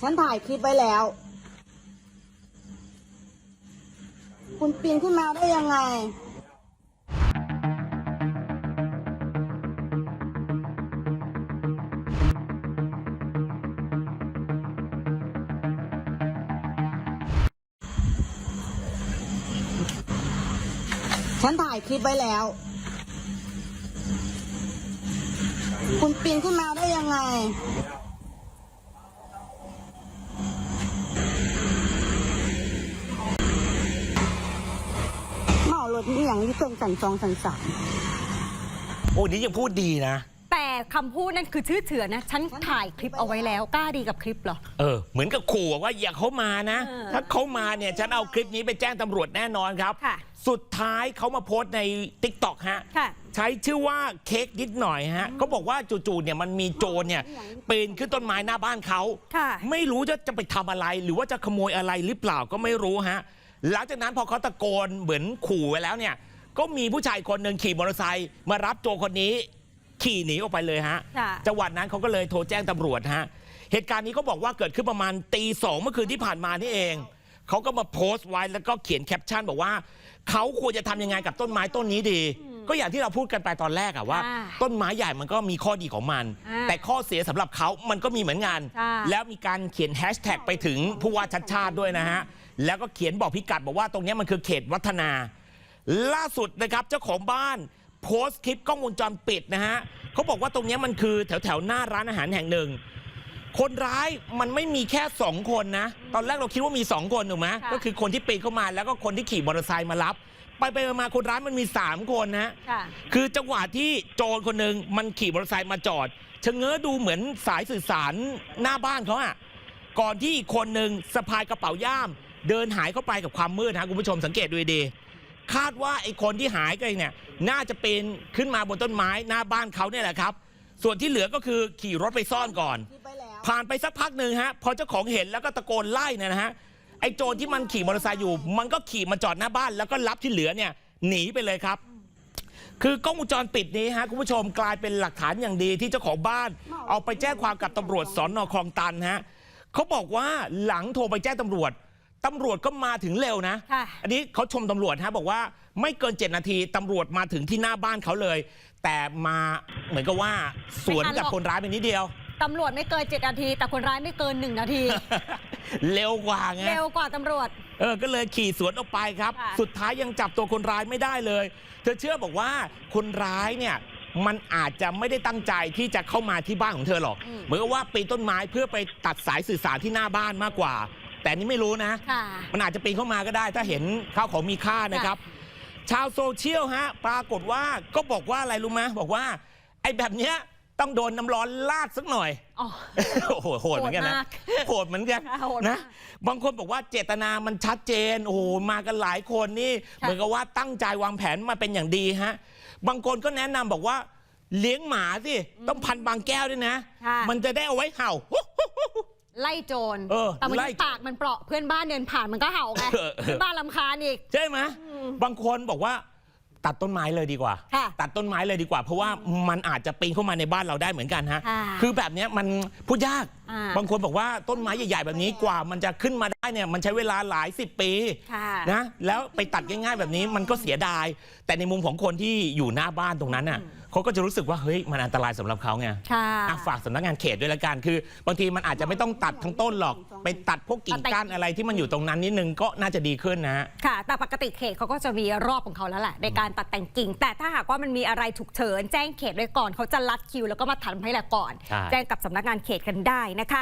ฉันถ่ายคลิปไว้แล้ว คุณปีนขึ้นมาได้ยังไงฉันถ่ายคลิปไว้แล้ว คุณปีนขึ้นมาได้ยังไง ถนี่อย่างที่เพิ่งสั่นสองสั่นสามโอ้นี่ยังพูดดีนะ แต่คำพูดนั่นคือชื่อเถื่อนนะ ฉันถ่ายคลิปเอาไว้แล้วกล้าดีกับคลิปเหรอ เออ เหมือนกับขู่ว่าอย่าเขามานะ เออถ้าเขามาเนี่ยฉันเอาคลิปนี้ไปแจ้งตำรวจแน่นอนครับ ค่ะ สุดท้ายเขามาโพสต์ใน t ิ k t o k ฮะ ค่ะ ใช้ชื่อว่าเค้กนิดหน่อยฮะเขาบอกว่าจู่ๆเนี่ยมันมีโจรเนี่ยปีนขึ้นต้นไม้หน้าบ้านเขา ค่ะ ไม่รู้จะจะไปทำอะไรหรือว่าจะขโมยอะไรหรือเปล่าก็ไม่รู้ฮะ หลังจากนั้นพอเขาตะโกนเหมือนขู่ไว้แล้วเนี่ย ก็มีผู้ชายคนหนึ่งขี่มอเตอร์ไซค์มารับโจรคนนี้ ขี่หนีออกไปเลยฮะค่ะ จังหวัดนั้นเขาก็เลยโทรแจ้งตำรวจฮะเหตุการณ์นี้เขาบอกว่าเกิดขึ้นประมาณตีสองเมื่อคืนที่ผ่านมานี่เองเขาก็มาโพสต์ไว้แล้วก็เขียนแคปชั่นบอกว่าเขาควรจะทำยังไงกับต้นไม้ต้นนี้ดี ก็อย่างที่เราพูดกันไปตอนแรกอะว่าค่ะต้นไม้ใหญ่มันก็มีข้อดีของมัน อ่าแต่ข้อเสียสำหรับเขามันก็มีเหมือนกันค่ะแล้วมีการเขียนแฮชแท็กไปถึงผู้ว่าชัดชาติด้วยนะฮะ แล้วก็เขียนบอกพิกัดบอกว่าตรงเนี้ยมันคือเขตวัฒนา ล่าสุดนะครับเจ้าของบ้าน โพสต์คลิปกล้องวงจรปิดนะฮะเขาบอกว่าตรงเนี้ยมันคือแถวแถวๆหน้าร้านอาหารแห่งหนึ่ง คนร้ายมันไม่มีแค่สองคนนะ ตอนแรกเราคิดว่ามีสองคนถูกไหมค่ะก็คือคนที่ปีนเข้ามาแล้วก็คนที่ขี่มอเตอร์ไซค์มารับ ไปไปมาๆคนร้ายมันมีสามคนนะ ค่ะ คือจังหวะที่โจรคนหนึ่งมันขี่มอเตอร์ไซค์มาจอดชะเง้อดูเหมือนสายสื่อสารหน้าบ้านเขาอะก่อนที่อีกคนหนึ่งสะพายกระเป๋าย่าม เดินหายเข้าไปกับความมืดนะคุณผู้ชมสังเกตดูดีๆคาดว่าไอ้คนที่หายไปเนี่ย น่าจะเป็นขึ้นมาบนต้นไม้หน้าบ้านเขาเนี่ยแหละครับ ส่วนที่เหลือก็คือขี่รถไปซ่อนก่อนคลิปไว้แล้ว ผ่านไปสักพักหนึ่งฮะพอเจ้าของเห็นแล้วก็ตะโกนไล่เนยนะฮะไอ้โจรที่มันขี่มอเตอร์ไซค์อยู่ มันก็ขี่มาจอดหน้าบ้านแล้วก็รับที่เหลือเนี่ยหนีไปเลยครับ คือกล้องวงจรปิดนี้ฮะคุณผู้ชมกลายเป็นหลักฐานอย่างดีที่เจ้าของบ้าน เอาไปแจ้งความกับตำรวจสอนอคลองตันฮะเขาบอกว่าหลังโทรไปแจ้งตำรวจตำรวจก็มาถึงเร็วนะค่ะอันนี้เขาชมตำรวจฮะบอกว่าไม่เกิน 7 นาทีตำรวจมาถึงที่หน้าบ้านเขาเลย แต่มาเหมือนกับว่าสวนกับคนร้ายไปนิดเดียว ตำรวจไม่เกิน 7 นาที แต่คนร้ายไม่เกิน 1 นาที เร็วกว่าไง เร็วกว่าตำรวจ เออ ก็เลยขี่สวนออกไปครับ ค่ะ สุดท้ายยังจับตัวคนร้ายไม่ได้เลย เธอเชื่อบอกว่าคนร้ายเนี่ยมันอาจจะไม่ได้ตั้งใจที่จะเข้ามาที่บ้านของเธอหรอกเหมือนกับว่าปีนต้นไม้เพื่อไปตัดสายสื่อสารที่หน้าบ้านมากกว่า แต่อันนี่ไม่รู้นะ ค่ะ มันอาจจะปีนเข้ามาก็ได้ ถ้าเห็นข้าวของมีค่านะครับ ชาวโซเชียลฮะ ปรากฏว่าก็บอกว่าอะไรรู้ไหมบอกว่า ไอ้แบบเนี้ย ต้องโดนน้ำร้อนลาดสักหน่อย อ๋อ โอ้โหโหดเหมือนกันนะโหดมากโหดเหมือนกันโหดมากนะบางคนบอกว่าเจตนามันชัดเจนโอ้โหมากันหลายคนนี่ค่ะเหมือนกับว่าตั้งใจวางแผนมาเป็นอย่างดีฮะบางคนก็แนะนำบอกว่าเลี้ยงหมาสิต้องพันบางแก้วด้วยนะ ค่ะ มันจะได้เอาไว้เห่า ไล่โจรเออแต่มันไล่ปากมันเปราะเพื่อนบ้านเดินผ่านมันก็เห่าไงเออเออ เพื่อนบ้านลำคาญอีก ใช่ไหมบางคนบอกว่า ตัดต้นไม้เลยดีกว่า ค่ะตัดต้นไม้เลยดีกว่า เพราะว่ามันอาจจะปีนเข้ามาในบ้านเราได้เหมือนกันฮะ ค่ะคือแบบเนี้ยมันพูดยาก อ่า บางคนบอกว่าต้นไม้ใหญ่ๆแบบนี้กว่ามันจะขึ้นมาได้ เนี่ยมันใช้เวลาหลายสิบปีค่ะนะแล้วไปตัดง่ายๆแบบนี้มันก็เสียดาย แต่ในมุมของคนที่อยู่หน้าบ้านตรงนั้นน่ะเขาก็จะรู้สึกว่าเฮ้ยมันอันตรายสำหรับเขาไงค่ะ อะฝากสำนักงานเขตด้วยละกันคือบางทีมันอาจจะไม่ต้องตัดทั้งต้นหรอก ไปตัดพวกกิ่งก้านอะไรที่มันอยู่ตรงนั้นนิดนึงก็น่าจะดีขึ้นนะฮะ ค่ะ แต่ปกติเขตเขาก็จะมีรอบของเขาแล้วแหละในการตัดแต่งกิ่ง แต่ถ้าหากว่ามันมีอะไรฉุกเฉินแจ้งเขตไว้ก่อนเขาจะลัดคิวแล้วก็มาทำให้แหละก่อน ใช่ แจ้งกับสำนักงานเขตกันได้นะคะ